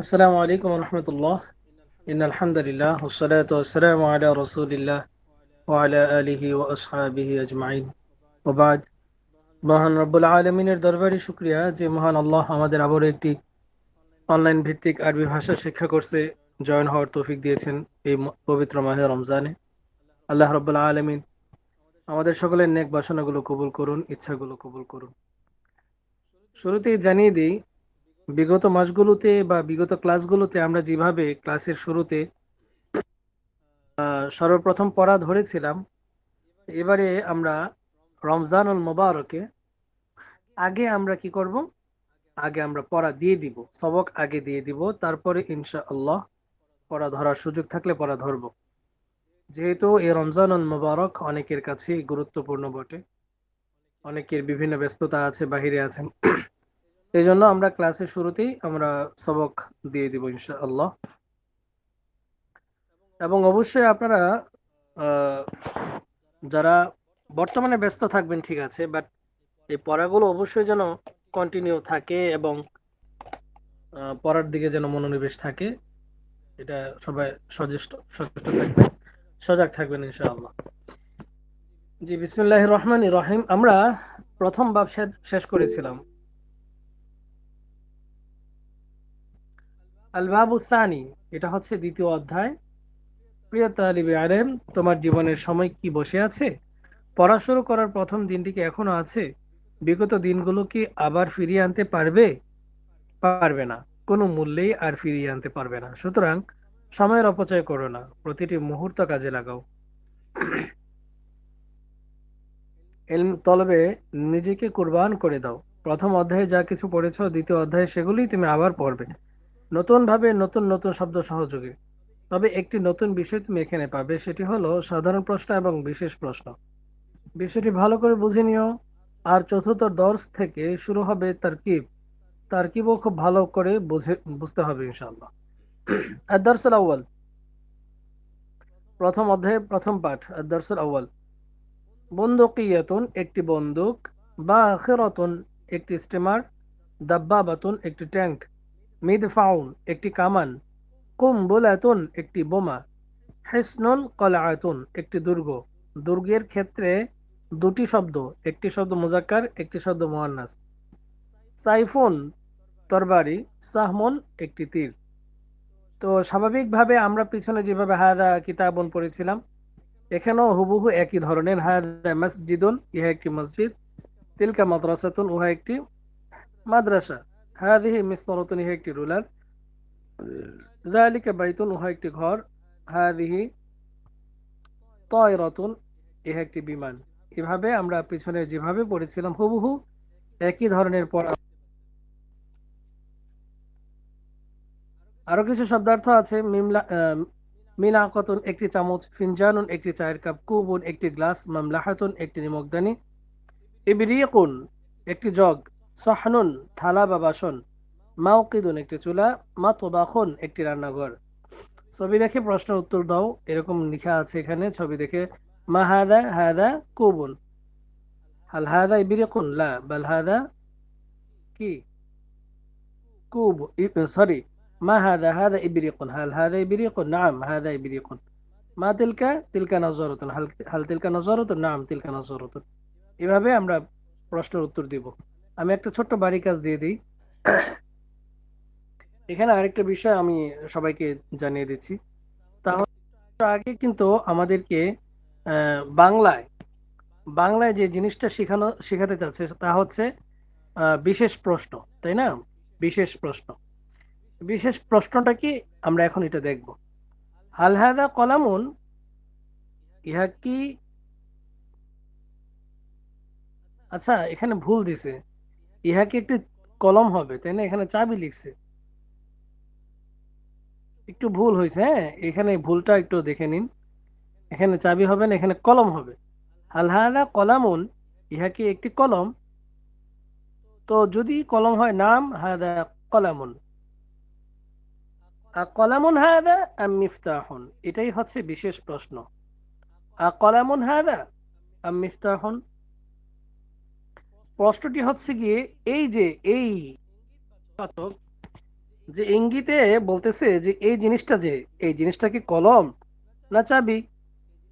আসসালামু আলাইকুম রহমতুল্লাহ ইন আলহামদুলিল্লাহ ওসলাত ওসালাম আলা রসুলিল্লাহ ওয়ালা আলিহি ও আসহাবিহি আজমাইন ওবাদ মহান রব্বুল আলমিনের দরবারে শুক্রিয়া যে মহান আল্লাহ আমাদের আবারও একটি অনলাইন ভিত্তিক আরবি ভাষা শিক্ষা করছে জয়েন হওয়ার তৌফিক দিয়েছেন এই পবিত্র মাহে রমজানে। আল্লাহ রব্বুল্লা আলমিন আমাদের সকলের নেক বাসনাগুলো কবুল করুন, ইচ্ছাগুলো কবুল করুন। শুরুতেই জানিয়ে দিই বিগত মাসগুলোতে বা বিগত ক্লাসগুলোতে আমরা যেভাবে ক্লাসের শুরুতে সর্বপ্রথম পড়া ধরেছিলাম, এবারে আমরা রমজানুল মোবারকে আগে আমরা কি করব? আগে আমরা পড়া দিয়ে দিব, সবক আগে দিয়ে দিব, তারপরে ইনশা আল্লাহ পড়া ধরার সুযোগ থাকলে পড়া ধরব। যেহেতু এই রমজানুল মোবারক অনেকের কাছে গুরুত্বপূর্ণ বটে, অনেকের বিভিন্ন ব্যস্ততা আছে, বাহিরে আছেন। এই জন্য আমরা ক্লাসের শুরুতেই আমরা সবক দিয়ে দিব ইনশা আল্লাহ এবং অবশ্যই আপনারা যারা বর্তমানে ব্যস্ত থাকবেন, ঠিক আছে বাট এই পড়াগুলো অবশ্যই যেন কন্টিনিউ থাকে এবং পড়ার দিকে যেন মনোনিবেশ থাকে, এটা সবাই সচেষ্ট সচেষ্ট থাকবে সজাগ থাকবেন, ইনশাআল্লাহ। জি বিসমুল্লাহ রহমান রহিম। আমরা প্রথম বাব শে- শেষ করেছিলাম। আল বাবু সানি, এটা হচ্ছে দ্বিতীয় অধ্যায়। প্রিয় তালিবে আলেম, তোমার জীবনের সময় কি বসে আছে? পড়া শুরু করার প্রথম দিনটি কি এখনও আছে? বিগত দিনগুলো কি আবার ফিরিয়ে আনতে পারবে? পারবে না। কোনো মূল্যেই আর ফিরিয়ে আনতে পারবে না। সুতরাং সময়ের অপচয় করো না। প্রতিটি মুহূর্ত কাজে লাগাও। এলম, তলবে নিজেকে কুরবান করে দাও। প্রথম অধ্যায়ে যা কিছু পড়েছো, দ্বিতীয় অধ্যায়ে সেগুলোই তুমি আবার পড়বে। নতুন ভাবে নতুন নতুন শব্দ সহযোগে। তবে একটি নতুন বিষয় তুমি এখানে পাবে, সেটি হলো সাধারণ প্রশ্ন এবং বিশেষ প্রশ্ন। বিষয়টি ভালো করে বুঝে নিও। আর চতুর্থ দর্শ থেকে শুরু হবে তারকিব। তারকিবও খুব ভালো করে বুঝে, বুঝতে হবে ইনশাআল্লাহ। আদার্সুল আউ্বাল প্রথম অধ্যায়ে, প্রথম পাঠ আদার্সুল আউ্বাল বন্দুকিয়াতুন একটি বন্দুক বা আখিরাতুন একটি স্টিমার, দাব্বাবাতুন একটি ট্যাঙ্ক। মিদফাউন একটি কামান। কুম্বুলাতুন একটি বোমা। হিসনুন কলাআতুন, একটি দুর্গ। দুর্গের ক্ষেত্রে দুটি শব্দ, একটি শব্দ মুজাক্কার, একটি শব্দ মুয়ান্নাস সাইফুন তরবারি, সাহমন একটি তীর। তো স্বাভাবিকভাবে আমরা পিছনে যেভাবে হায়দা কিতাবন পড়েছিলাম, এখানেও হুবহু একই ধরনের। হায়দা মসজিদুন, ইহা একটি মসজিদ। তিলকা মাদ্রাসাতুন, উহা একটি মাদ্রাসা। হাদিহি মিসনরতুন ইহা একটি রুলার যালিকা বাইতুন উহা একটি ঘর হাদিহি তয়রাতুন ইহা একটি বিমান এভাবে আমরা পিছনে যেভাবে পড়েছিলাম হুবহু একই ধরনের পড়া আরও কিছু শব্দার্থ আছে মিমলা একটি চামচ ফিনজানুন একটি চায়ের কাপ কুবুন একটি গ্লাস মামলাহাতুন একটি নিমকদানি ইবরিকুন একটি জগ সাহনুন, থালা বা বাসন। মাওকিদুন, একটি চুলা। মা তোবাখন একটি রান্নাঘর। ছবি দেখে প্রশ্ন উত্তর দাও। এরকম লিখা আছে এখানে, ছবি দেখে। মা হাদা হাদা কুবুন। হাল হাদা ইবিরেকুন? লা। বাল হাদা কি? কুব সরি। মা হাদা হাদা ইবিরেকুন। হাল হাদা ইবিরেকুন? নাম, হাদা ইবিরেকুন। মা তিলকা তিলকা নজরতুন। হাল হাল তিলকা নজরতুন? নাম, তিলকা নজরতুন। এভাবে আমরা প্রশ্নের উত্তর দিব। আমি একটা ছোট্ট বাড়ি কাজ দিয়ে দিই। এখানে আরেকটা বিষয় আমি সবাইকে জানিয়ে দিচ্ছি। তাহলে আগে কিন্তু আমাদেরকে বাংলায় বাংলায় যে জিনিসটা শেখানো, শেখাতে চাচ্ছে তা হচ্ছে বিশেষ প্রশ্ন, তাই না? বিশেষ প্রশ্ন। বিশেষ প্রশ্নটা কি? আমরা এখন এটা দেখব। হাল কলামুন, ইহা কি? আচ্ছা এখানে ভুল দিছে। ইহা কি একটি কলম হবে? তাই না? এখানে চাবি লিখছে। একটু ভুল হয়েছে হ্যাঁ? এখানে ভুলটা একটু দেখে নিন। এখানে চাবি হবে না, এখানে কলম হবে। হাল হাদা কলামুন, ইহা কি একটি কলম? তো যদি কলম হয় নাম, হাদা কলামুন। কলামুন হাদা আম মিফতাহুন? এটাই হচ্ছে বিশেষ প্রশ্ন। আ কলামুন হাদা আম মিফতাহুন? প্রশ্নটি হচ্ছে গিয়ে, এই যে এই যে ইঙ্গিতে বলতেছে যে এই জিনিসটা যে, এই জিনিসটা কি কলম না চাবি?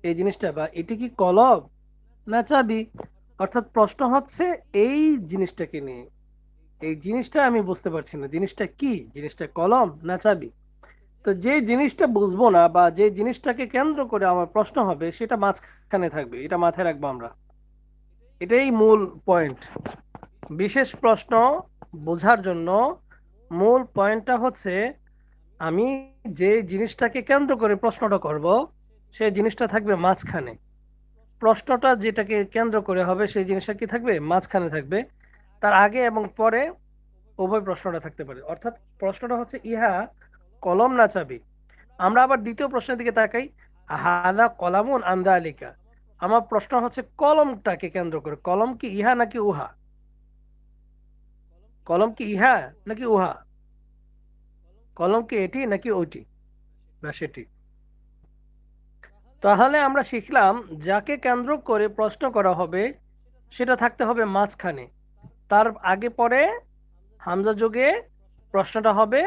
এই জিনিসটা বা এটি কি কলম না চাবি? অর্থাৎ প্রশ্ন হচ্ছে এই জিনিসটাকে নিয়ে। এই জিনিসটা আমি বুঝতে পারছি না, জিনিসটা কি? জিনিসটা কলম না চাবি? তো যে জিনিসটা বুঝব না বা যে জিনিসটাকে কেন্দ্র করে আমার প্রশ্ন হবে, সেটা মাঝখানে থাকবে, এটা মাথায় রাখব আমরা। এটাই মূল পয়েন্ট বিশেষ প্রশ্ন বোঝার জন্য মূল পয়েন্টটা হচ্ছে আমি যে জিনিসটাকে কেন্দ্র করে প্রশ্নটা করব, সেই জিনিসটা থাকবে মাঝখানে। প্রশ্নটা যেটাকে কেন্দ্র করে হবে, সেই জিনিসটা কি থাকবে? মাঝখানে থাকবে। তার আগে এবং পরে উভয় প্রশ্নটা থাকতে পারে। অর্থাৎ প্রশ্নটা হচ্ছে, ইহা কলম না চাবি? আমরা আবার দ্বিতীয় প্রশ্নের দিকে তাকাই। হাদা কলামুন আন্দা আলিকা আমার প্রশ্ন হচ্ছে, কলমটাকে কেন্দ্র করে, কলম কি ইহা নাকি উহা? কলম কি ইহা নাকি উহা? কলম কি এটি নাকি ওইটি? না, সেটি। তাহলে আমরা শিখলাম, যাকে কেন্দ্র করে প্রশ্ন করা হবে, সেটা থাকতে হবে মাঝখানে। তার আগে পরে হামজা যোগে প্রশ্নটা হবে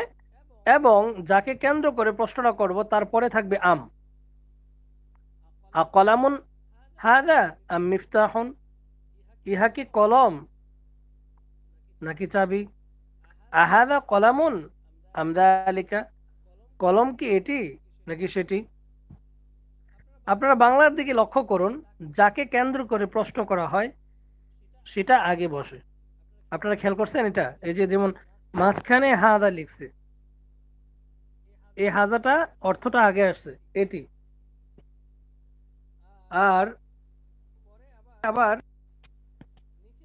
এবং যাকে কেন্দ্র করে প্রশ্নটা করব তারপরে থাকবে আম। কলামুন হাদা আম মিফতাহুন ইহা কি কলম নাকি চাবি আহাদা কলামুন আমদালিকা কলম কি এটি নাকি সেটি আপনারা বাংলার দিকে লক্ষ্য করুন, যাকে কেন্দ্র করে প্রশ্ন করা হয়, সেটা আগে বসে। আপনারা খেয়াল করছেন এটা? এই যে যেমন মাঝখানে হাদা লিখছে। এই হাজাটা অর্থটা আগে আসছে, এটি। আর আবার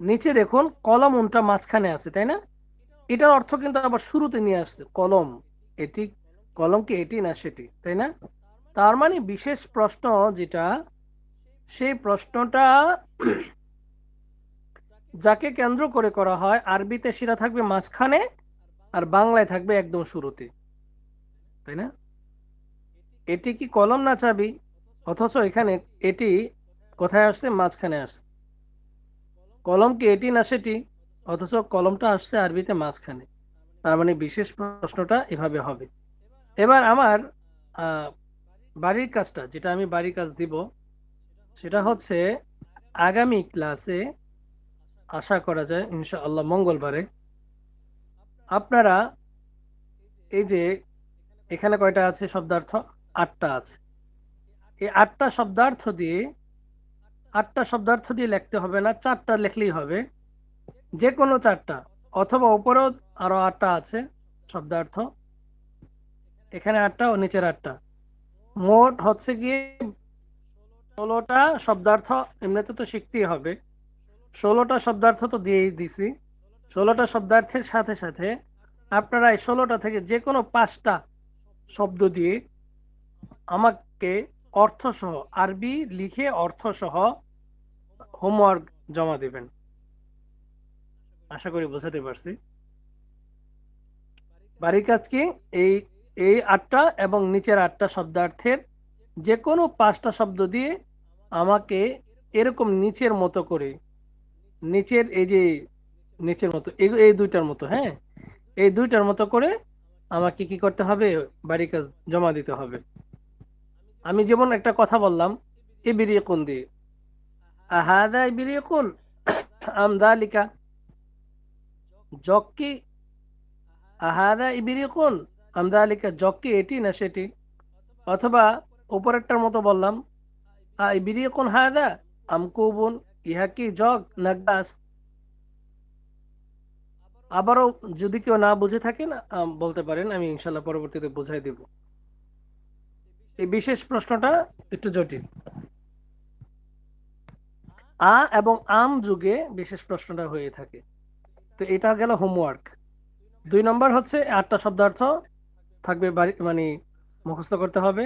নিচে দেখুন, কলম উনটা মাঝখানে আছে, তাই না? এটার অর্থ কিন্তু আবার শুরুতে নিয়ে আসছে, কলম। এটি, কলম কি এটি না সেটি, তাই না? তার মানে বিশেষ প্রশ্ন যেটা, সেই প্রশ্নটা যাকে কেন্দ্র করে করা হয়, আরবিতে সেটা থাকবে মাঝখানে আর বাংলায় থাকবে একদম শুরুতে, তাই না? এটি কি কলম না চাবি? অথচ এখানে এটি কোথায় আসছে? মাঝখানে আসছে। কলম কি এটি না সেটি? অথচ কলমটা আসছে আরবিতে মাঝখানে। তার মানে বিশেষ প্রশ্নটা এভাবে হবে। এবার আমার বাড়ির কাজটা, যেটা আমি বাড়ির কাজ দিব, সেটা হচ্ছে আগামী ক্লাসে আশা করা যায়, ইনশাআল্লাহ মঙ্গলবারে, আপনারা এই যে এখানে কয়টা আছে? শব্দার্থ আটটা আছে। এই আটটা শব্দার্থ দিয়ে আটটা শব্দার্থ দিয়ে লিখতে হবে না, চারটা লিখলেই হবে। যে কোনো চারটা, অথবা উপরেও আরও আটটা আছে শব্দার্থ। এখানে আটটা ও নিচের আটটা। মোট হচ্ছে গিয়ে ষোলোটা শব্দার্থ এমনিতে তো শিখতেই হবে। ষোলোটা শব্দার্থ তো দিয়েই দিছি। ষোলোটা শব্দার্থের সাথে সাথে আপনারা এই ষোলোটা থেকে যে কোনো পাঁচটা শব্দ দিয়ে আমাকে অর্থসহ, আরবি লিখে অর্থসহ হোমওয়ার্ক জমা দেবেন। আশা করি বোঝাতে পারছি। বাড়ির কাজ কি? এই এই আটটা এবং নিচের আটটা শব্দার্থের যে কোনো পাঁচটা শব্দ দিয়ে আমাকে এরকম নিচের মতো করে, নিচের এই যে নিচের মতো, এই দুইটার মতো হ্যাঁ? এই দুইটার মতো করে আমাকে কি করতে হবে? বাড়ির কাজ জমা দিতে হবে। আমি যেমন একটা কথা বললাম, এ বেরিয়ে কোন দিয়ে? আহাদা বেরিয়ে কোন আমদালিকা আহাদা ইবিরি কোন আমদালিকা এটি না সেটি অথবা উপরেরটার মতো বললাম আ ইবিরি কোন হাদা আমকুবুন ইহা কি জগ না আবারও যদি কেউ না বুঝে থাকেন বলতে পারেন আমি ইনশাল্লাহ পরবর্তীতে বুঝাই দেব। এই বিশেষ প্রশ্নটা একটু জটিল। আ এবং আম যুগে বিশেষ প্রশ্নটা হয়ে থাকে। তো এটা গেল হোমওয়ার্ক দুই নম্বর হচ্ছে আটটা শব্দার্থ থাকবে মানে মুখস্থ করতে হবে।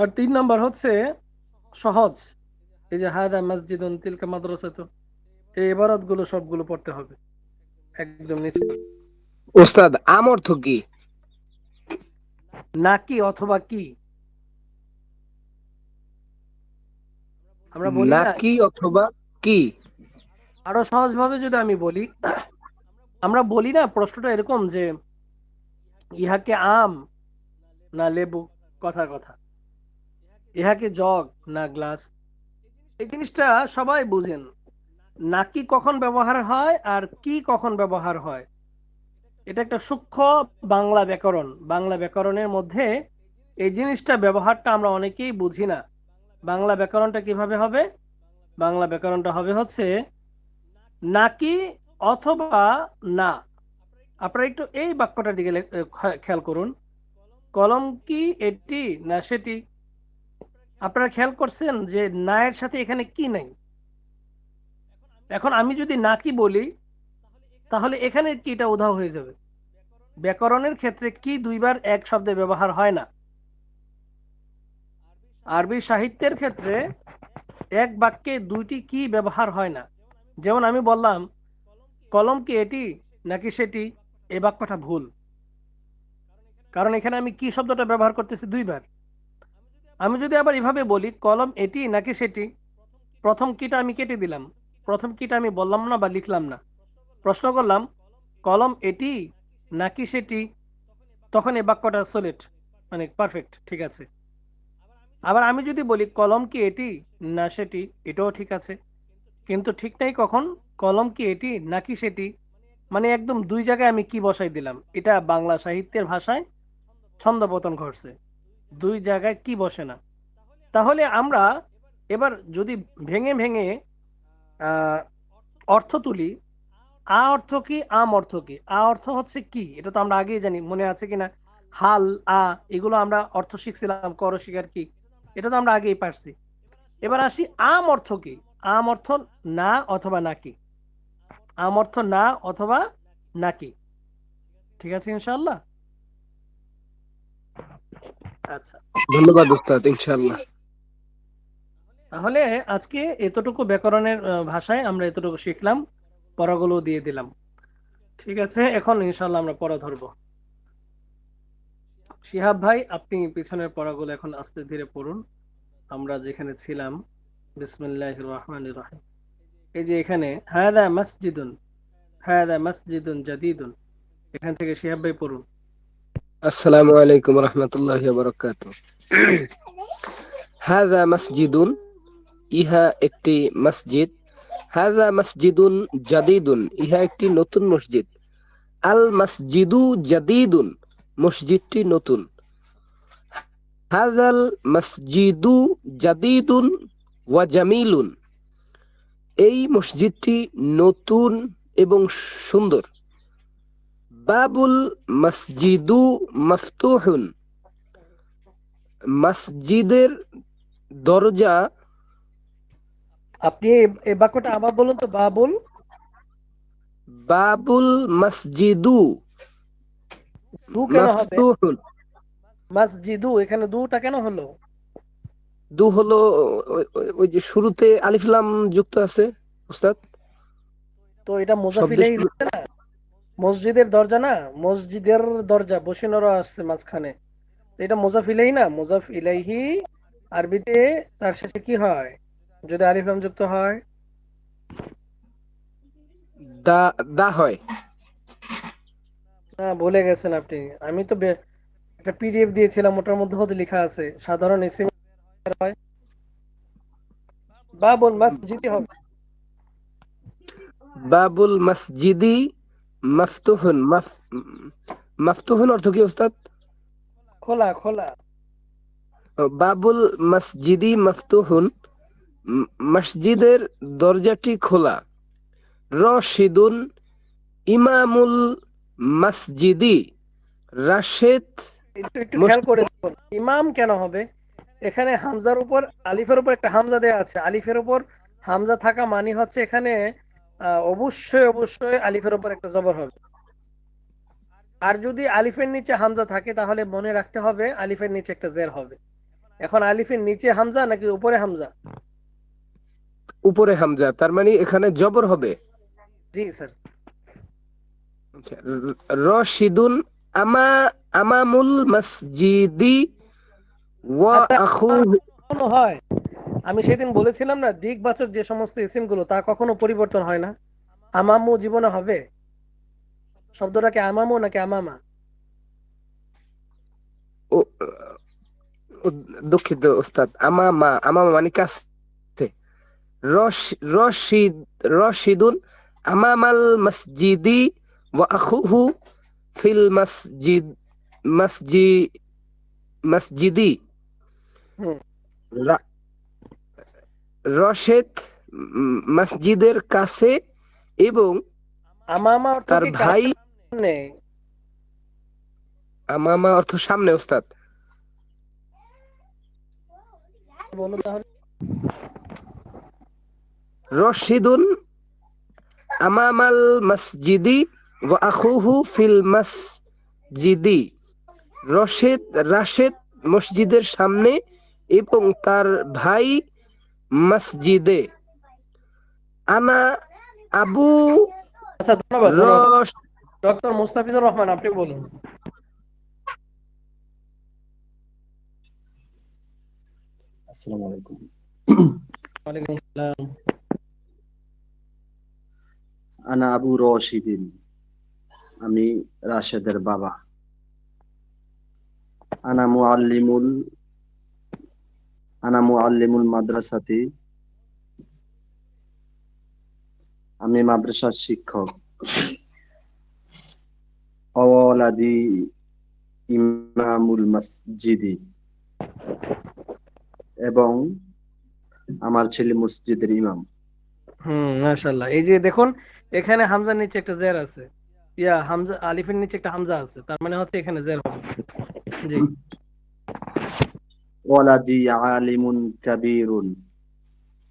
আর তিন নম্বর হচ্ছে সহজ। এই যে হায়দা মসজিদ তিলকা মাদ্রাসা তো এই এবারতগুলো সবগুলো পড়তে হবে। একদম নিচে। ওস্তাদ আম অর্থ কি নাকি অথবা কি? আমরা বলি না নাকি অথবা কি? আরও সহজভাবে যদি আমি বলি আমরা বলি না প্রশ্নটা এরকম যে ইহাকে আম না লেবু কথা কথা। ইহাকে জগ না গ্লাস। এই জিনিসটা সবাই বুঝেন। নাকি কখন ব্যবহার হয় আর কি কখন ব্যবহার হয়। এটা একটা সূক্ষ্ম বাংলা ব্যাকরণ। বাংলা ব্যাকরণের মধ্যে এই জিনিসটা ব্যবহারটা আমরা অনেকেই বুঝি না। বাংলা ব্যাকরণটা কীভাবে হবে? বাংলা ব্যাকরণটা হবে হচ্ছে, নাকি অথবা না? আপনারা একটু এই বাক্যটার দিকে খেয়াল করুন। কলম কি এটি না সেটি? আপনারা খেয়াল করছেন যে না এর সাথে এখানে কি নাই? এখন আমি যদি না কি বলি, তাহলে এখানে কিটা উধাও হয়ে যাবে। ব্যাকরণের ক্ষেত্রে কি দুইবার এক শব্দে ব্যবহার হয় না? আরবি সাহিত্যের ক্ষেত্রে এক বাক্যে দুইটি কি ব্যবহার হয় না? যেমন আমি বললাম, কলম কি এটি নাকি সেটি? এ বাক্যটা ভুল। কারণ এখানে আমি কি শব্দটা ব্যবহার করতেছি দুইবার। আমি যদি আবার এভাবে বলি, কলম এটি নাকি সেটি? প্রথম কিটা আমি কেটে দিলাম। প্রথম কিটা আমি বললাম না বা লিখলাম না। প্রশ্ন করলাম, কলম এটি নাকি সেটি? তখন এ বাক্যটা সলিড মানে পারফেক্ট ঠিক আছে। আবার আমি যদি বলি কলম কি এটি? না, সেটি। এটাও ঠিক আছে। কিন্তু ঠিক নাই কখন? কলম কি এটি? নাকি সেটি? মানে একদম দুই জায়গায় আমি কি বসাই দিলাম? এটা বাংলা সাহিত্যের ভাষায় ছন্দপতন ঘটছে। দুই জায়গায় কি বসে না? তাহলে আমরা এবার যদি ভেঙে ভেঙে অর্থ তুলি, আ অর্থ কি, আম অর্থ কি? আ অর্থ হচ্ছে কি? এটা তো আমরা আগেই জানি, মনে আছে কিনা? হাল, আ, এগুলো আমরা অর্থ শিখছিলাম, কর শিকার কি? এটা তো আমরা আগেই পারছি। এবার আসি আম অর্থ কি? আম অর্থ না অথবা নাকি আম অর্থ না অথবা নাকি ঠিক আছে ইনশাল্লাহ আচ্ছা। ধন্যবাদ উস্তাদ ইনশাআল্লাহ। তাহলে আজকে এতটুকু ব্যাকরণের ভাষায় আমরা এতটুকু শিখলাম পড়াগুলো দিয়ে দিলাম। ঠিক আছে এখন ইনশাল্লাহ আমরা পড়া ধরবো। শিহাব ভাই, আপনি পিছনের পড়াগুলো এখন আস্তে ধীরে পড়ুন। আমরা যেখানে ছিলাম বিসমিল্লাহ রহমান রহিম। এই যে এখানে হায়দা মসজিদুন হায়দা মসজিদুন জাদিদুন। এখান থেকে শিহাব ভাই পড়ুন। আসসালামু আলাইকুম রহমতুল্লাহ বরকাত হাদা মসজিদুন, ইহা একটি মসজিদ। হাদা মসজিদুন জাদিদুন, ইহা একটি নতুন মসজিদ। আল মসজিদু জাদিদুন মসজিদটি নতুন। হাজাল মসজিদু জাদিদুন ওয়া জামিলুন। এই মসজিদটি নতুন এবং সুন্দর। বাবুল মসজিদু মফতুহুন। মসজিদের দরজা আপনি এই- বাক্যটা আবার বলুন তো বাবুল। বাবুল মসজিদু দু কেন হবে? মসজিদু এখানে দুটা কেন হলো? দু হলো ওই- যে শুরুতে আলিফলাম যুক্ত আছে উস্তাদ তো এটা মোজাফিলাই মসজিদের দরজা না? মসজিদের দরজা বসিনরও আসছে মাঝখানে। এটা মোজাফ ইলাহি না? মোজাফ ইলাইহি আরবিতে তার শেষে কি হয়? যদি আলিফ লাম যুক্ত হয়? দা দা হয়। না ভুলে গেছেন আপনি। আমি তো একটা পিডিএফ দিয়েছিলাম ওটার মধ্যে হয়তো লেখা আছে সাধারণ এসএম হয়। বাবুল মসজিদি হবে। বাবুল মসজিদি মফতুহুন মফ মফতুহুন অর্থ কি উস্তাদ খোলা খোলা। বাবুল মসজিদি মফতুহুন মসজিদের দরজাটি খোলা। রশিদুন ইমামুল মসজিদি রাশেদ একটু একটু খেয়াল করে ইমাম কেন হবে? এখানে হামজার উপর আলিফের উপর একটা হামজা দেয়া আছে। আলিফের উপর হামজা থাকা মানে হচ্ছে এখানে অবশ্যই অবশ্যই আলিফের উপর একটা জবর হবে। আর যদি আলিফের নিচে হামজা থাকে তাহলে মনে রাখতে হবে আলিফের নিচে একটা জের হবে। এখন আলিফের নিচে হামজা নাকি উপরে হামজা? উপরে হামজা তার মানে এখানে জবর হবে। জি স্যার। রশিদুন আমা আমামুল মসজিদি ওয়া আচ্ছা, আখুহু। হয়? আমি সেদিন বলেছিলাম না দিকবাচক যে সমস্ত ইসিমগুলো তা কখনো পরিবর্তন হয় না? আমামু জীবনে হবে? শব্দটাকে আমামু নাকি আমামা? দুঃখিত ওস্তাদ আমামা আমামা মানে কাছে। রশ- রশিদ রশিদুন আমামাল মসজিদি ওয়া আখুহু ফিল মসজিদ মসজি মসজিদি। রশেদ উম, মসজিদের কাছে এবং আমামা তার ভাই আমামা অর্থ সামনে ওস্তাদ। রশিদুন আমামাল মসজিদি ওয়া আখুহু ফিল মসজিদি। রশেদ রাশেদ মসজিদের সামনে এবং তার ভাই মসজিদে। আনা আবু আচ্ছা ধন্যবাদ ডক্টর মুস্তাফিজুর রহমান আপনি বলুন। আসসালামু আলাইকুম। ওয়ালাইকুম আসসালাম। আনা আবু রশিদিন। আমি রাশেদের বাবা। আনা মুআল্লিমুল আনা মুআল্লিমুল মাদ্রাসাতি। আমি মাদ্রাসার শিক্ষক। অওলাদি ইমামুল মসজিদি। এবং আমার ছেলে মসজিদের ইমাম। হুম, মাশাআল্লাহ। এই যে দেখুন, এখানে হামজার নিচে একটা জের আছে। ইয়া, হামজা, আলিফের নিচে একটা হামজা আছে, তার মানে হচ্ছে এখানে জের হবে। জি। ওয়ালাদি আলিমুন কাবীরুন।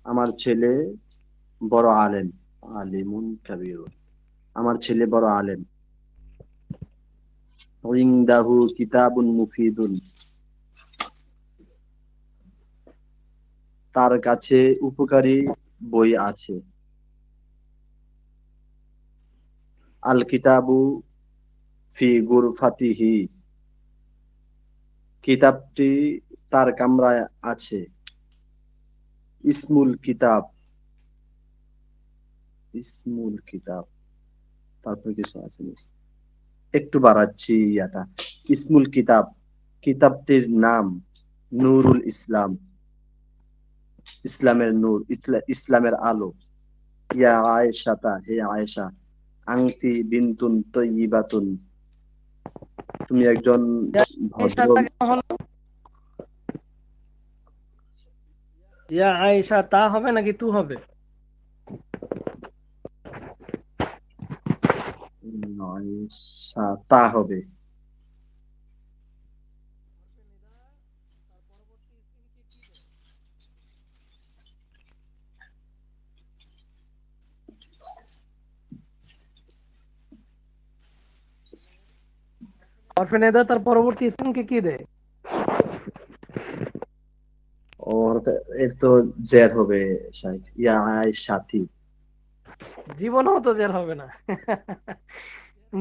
আমার ছেলে বড় আলেম। আলিমুন কাবীরুন। আমার ছেলে বড় আলেম। ইনদাহু কিতাবুন মুফিদুন। তার কাছে উপকারী বই আছে। আল কিতাবু ফি গুরফাতিহি। কিতাবটি তার কামরায় আছে। ইসমুল কিতাব। ইসমুল কিতাব। তারপর কিছু আছে একটু বাড়াচ্ছি ইয়াটা। ইসমুল কিতাব। কিতাবটির নাম নুরুল ইসলাম। ইসলামের নূর ইসলামের আলো। ইয়া আয়েশাতা, হে আয়েশা। আংতি বিন্তুন তৈবাতুন। তুমি একজন ইয়া আয়েশা তা হবে নাকি তু হবে? তা হবে। হরফে নেদা তার পরবর্তী ইসিমকে কি দেয়? ওর এর তো জের হবে শাইখ। ইয়া সাথী। জীবনও তো জের হবে না।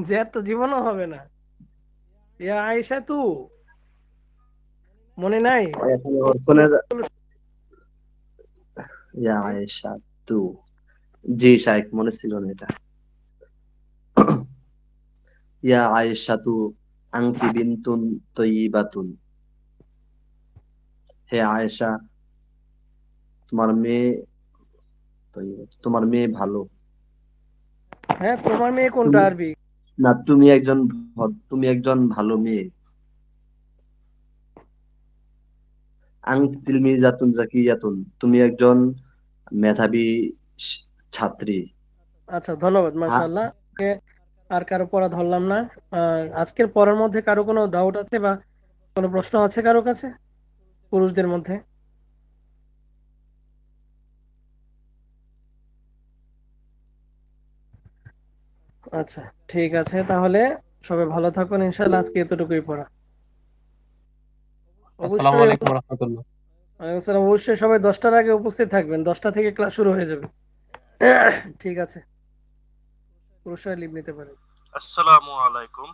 জের তো জীবনও হবে না। ইয়া আয়েশা তু? মনে নাই? ইয়া আয়েশা তু। জি শাইখ মনে ছিল না এটা। ইয়া আয়েশা তু। আংতি বিন্তুন তৈবাতুন। হে আয়েশা তোমার মেয়ে তোমার মেয়ে ভালো। হ্যাঁ তোমার মেয়ে কোনটা আরবি? না তুমি একজন ভদ- তুমি একজন ভালো মেয়ে। আংতি তিলমিজাতুন জাকিয়াতুন তুমি একজন মেধাবী ছাত্রী। আচ্ছা ধন্যবাদ মাশাআল্লাহ। আর কারও পড়া ধরলাম না। আজকের পড়ার মধ্যে কারও কোনো ডাউট আছে বা কোনো প্রশ্ন আছে কারও কাছে? পুরুষদের মধ্যে। আচ্ছা ঠিক আছে তাহলে। সবাই ভালো থাকুন ইনশাআল্লাহ আজকে এতটুকুই পড়া। আসসালামু অবশ্যই আলাইকুম রহমতুল্লাহ। ওয়ালাইকুম আসসালাম। অবশ্যই সবাই দশটার আগে উপস্থিত থাকবেন দশটা থেকে ক্লাস শুরু হয়ে যাবে। ঠিক আছে। পুরুষরা লিভ নিতে পারে। আসসালামু আলাইকুম।